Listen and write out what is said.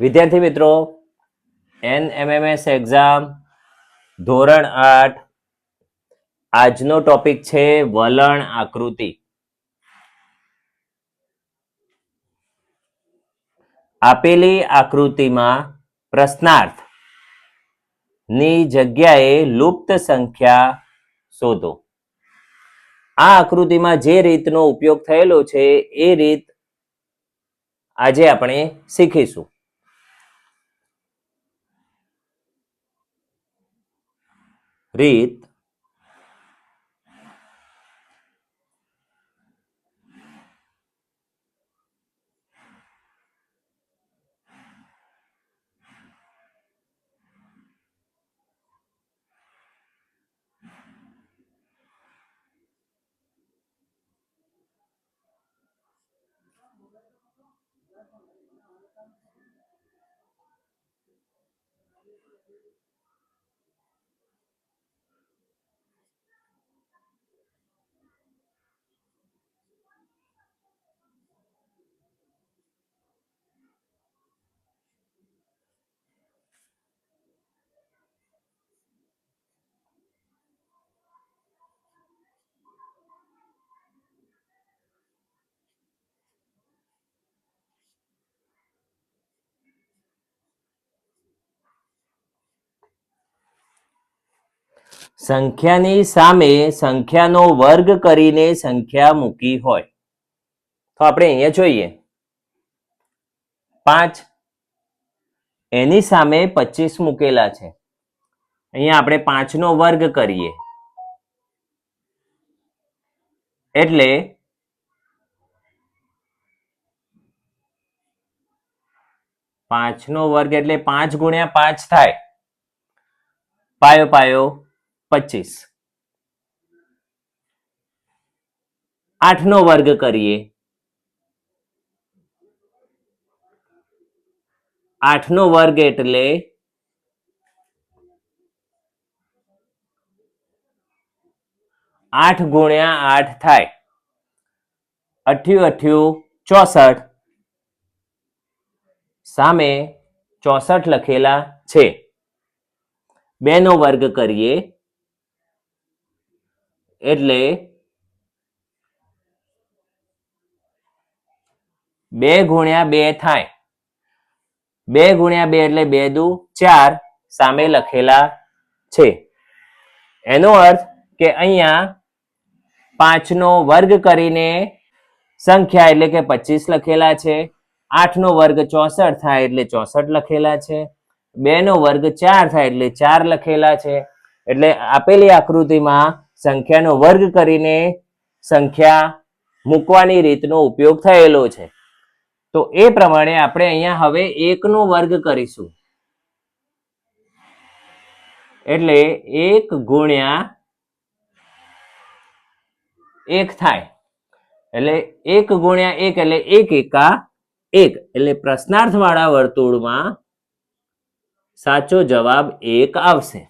વિદ્યાર્થી મિત્રો N MMS exam ધોરણ આઠ. આજનો ટોપિક છે વલણ આકૃતિ. આપેલી આકૃતિમાં પ્રશ્નાર્થ. ની જગ્યાએ લુપ્ત સંખ્યા શોધો. આ આકૃતિમાં જે રીતનો ઉપયોગ થયેલો છે એ રીત આજે આપણે શીખીશું. રીત સંખ્યાની સામે સંખ્યાનો વર્ગ કરીને સંખ્યા મૂકી હોય. તો આપણે અહીંયા જોઈએ. પાંચ. એની સામે પચીસ મૂકેલા છે. અહીંયા આપણે પાંચનો વર્ગ કરીએ. એટલે પાંચનો વર્ગ એટલે પાંચ ગુણ્યા પાંચ થાય. પાયો પાયો. પચીસ. આઠનો વર્ગ કરીએ. આઠનો વર્ગ એટલે આઠ ગુણ્યા આઠ થાય. અઠ્યું અઠ્યું ચોસઠ. સામે ચોસઠ લખેલા છે. બે નો વર્ગ કરીએ. એટલે બે ગુણ્યા બે થાય. બે ગુણ્યા બે એટલે બે દુ ચાર સામે લખેલા છે. એનો અર્થ કે અહીંયા પાંચનો વર્ગ કરીને સંખ્યા એટલે કે પચીસ લખેલા છે, આઠનો વર્ગ ચોસઠ થાય એટલે ચોસઠ લખેલા છે બે નો વર્ગ ચાર થાય એટલે ચાર લખેલા છે, એટલે આપેલી આકૃતિમાં સંખ્યાનો વર્ગ કરીને સંખ્યા મૂકવાની રીતનો ઉપયોગ થયેલો છે. તો એ પ્રમાણે આપણે અહીંયા હવે એકનો વર્ગ કરીશું. એટલે એક ગુણ્યા એક થાય. એટલે એક ગુણ્યા એક એટલે એક એકા એક. એટલે પ્રશ્નાર્થ વાળા વર્તુળમાં સાચો જવાબ એક આવશે.